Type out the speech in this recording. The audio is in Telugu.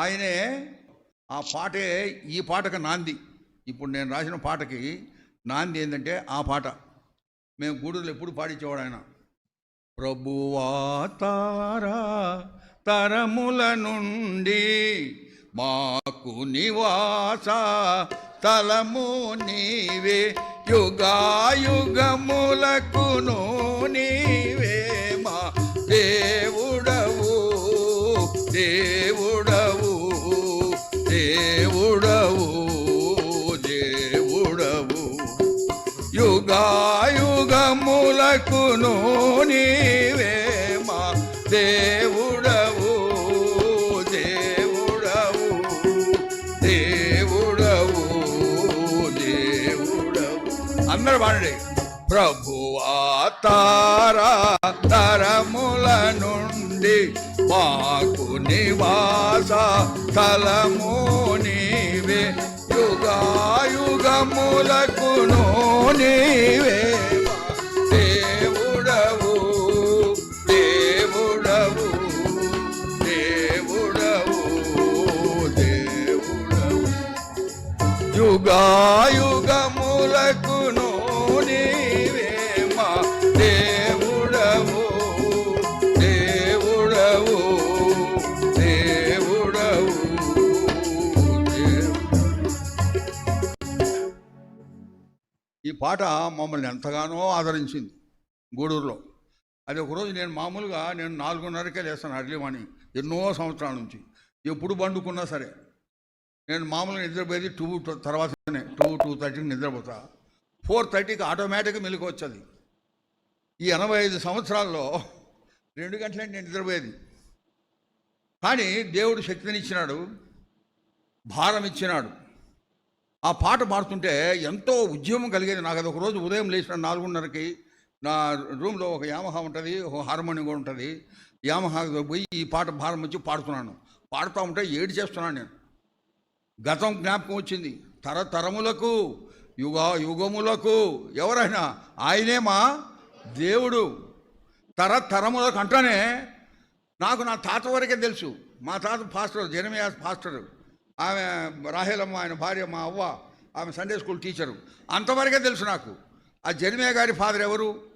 ఆయనే ఆ పాటే ఈ పాటకు నాంది. ఇప్పుడు నేను రాసిన పాటకి నాంది ఏంటంటే ఆ పాట. మేము గూడూరులో ఎప్పుడు పాడించేవాడు ఆయన. ప్రభువా తారా తరముల నుండి మాకు నివాస తలము నీవే యుగాయుగములకును. యుగాయుగములకును నీవే మా దేవుడవు దేవుడవు దేవుడవు దేవుడవు. అందరు పాడండి ప్రభువా తారా తరముల నుండి మాకు నివాస తలము నీవే. యుగాయుగములకును నీవే దేవుడవు దేవుడవు దేవుడవు దేవుడవు. యుగాయు ఈ పాట మమ్మల్ని ఎంతగానో ఆదరించింది గూడూరులో. అది ఒకరోజు నేను మామూలుగా నేను నాలుగున్నరకే లేస్తాను అర్లీవాణి ఎన్నో సంవత్సరాల నుంచి. ఎప్పుడు బండుకున్నా సరే. నేను మామూలుగా నిద్రపోయేది టూ తర్వాతనే టూ టూ థర్టీకి నిద్రపోతా. ఫోర్ థర్టీకి ఆటోమేటిక్గా మెలకు వచ్చేది. ఈ ఎనభై ఐదు సంవత్సరాల్లో రెండు గంటలే నేను నిద్రపోయేది. కానీ దేవుడు శక్తినిచ్చినాడు భారం ఇచ్చినాడు. ఆ పాట పాడుతుంటే ఎంతో ఉద్యమం కలిగేది. నాకు అది ఒక రోజు ఉదయం లేచిన నాలుగున్నరకి నా రూమ్లో ఒక యామహా ఉంటుంది ఒక హార్మోనియం కూడా ఉంటుంది. యామహా పోయి ఈ పాట భారం వచ్చి పాడుతున్నాను. పాడుతూ ఉంటే ఏడు చేస్తున్నాను నేను. గతం జ్ఞాపకం వచ్చింది. తరతరములకు యుగ యుగములకు ఎవరైనా ఆయనే మా దేవుడు. తరతరములకు అంటేనే నాకు నా తాత వరకే తెలుసు. మా తాత పాస్టర్ జనమయా పాస్టర్. ఆమె రాహేలమ్మ ఆయన భార్య మా అవ్వ ఆమె సండే స్కూల్ టీచరు అంతవరకే తెలుసు నాకు. ఆ జన్మే గారి ఫాదర్ ఎవరు?